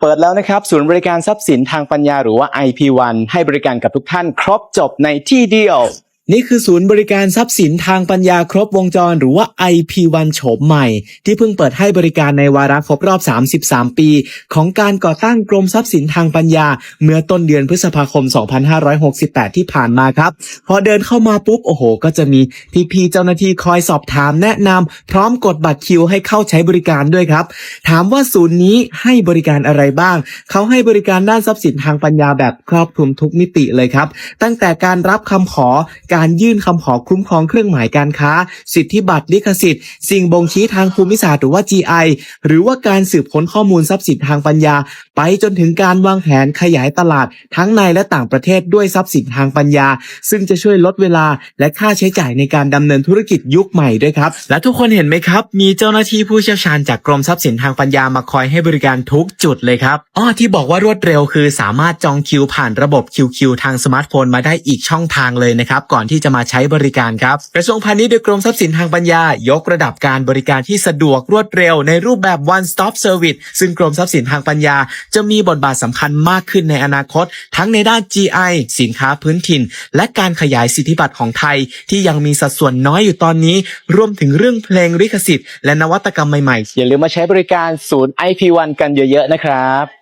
เปิดแล้วนะครับ ศูนย์บริการทรัพย์สินทางปัญญาหรือว่า IP1 ให้บริการกับทุกท่านครบจบในที่เดียว นี่คือศูนย์บริการทรัพย์สินทางปัญญาครบวงจรหรือว่า IP1 โฉมใหม่ ที่เพิ่งเปิดให้บริการในวาระครบรอบ 33 ปี ของการก่อตั้งกรมทรัพย์สินทางปัญญา เมื่อต้นเดือนพฤษภาคม 2568 ที่ผ่านมาครับ พอเดินเข้ามาปุ๊บ โอ้โห ก็จะมีพี่ๆเจ้าหน้าที่คอยสอบถามแนะนำพร้อมกดบัตรคิวให้เข้าใช้บริการด้วยครับ ถามว่าศูนย์นี้ให้บริการอะไรบ้าง เขาให้บริการด้านทรัพย์สินทางปัญญาแบบครอบคลุมทุกมิติเลยครับ ตั้งแต่การรับคำขอการการยื่นคำขอคุ้มครองเครื่องหมายการค้า สิทธิบัตรลิขสิทธิ์ สิ่งบ่งชี้ทางภูมิศาสตร์หรือว่า GI หรือว่าการสืบค้นข้อมูลทรัพย์สินทางปัญญา ไปจนถึงการวางแผนขยายตลาดทั้งในและต่างประเทศด้วยทรัพย์สินทางปัญญา ซึ่งจะช่วยลดเวลาและค่าใช้จ่ายในการดำเนินธุรกิจยุคใหม่ด้วยครับ และทุกคนเห็นไหมครับ มีเจ้าหน้าที่ผู้เชี่ยวชาญจากกรมทรัพย์สินทางปัญญามาคอยให้บริการทุกจุดเลยครับอ้อที่บอกว่ารวดเร็วคือสามารถจองคิวผ่านระบบ QQ ทางสมาร์ทโฟนมาได้อีกช่องทางเลยนะครับก่อนที่จะมาใช้บริการครับ กระทรวงพาณิชย์โดยกรมทรัพย์สินทางปัญญา ยกระดับการบริการที่สะดวกรวดเร็วในรูปแบบ one stop service ซึ่งกรมทรัพย์สินทางปัญญา จะมีบทบาทสำคัญมากขึ้นในอนาคต ทั้งในด้าน GI สินค้าพื้นถิ่น และการขยายสิทธิบัตรของไทย ที่ยังมีสัดส่วนน้อยอยู่ตอนนี้ รวมถึงเรื่องเพลงลิขสิทธิ์และนวัตกรรมใหม่ๆอย่าลืมมาใช้บริการศูนย์ IP1 กันเยอะๆนะครับ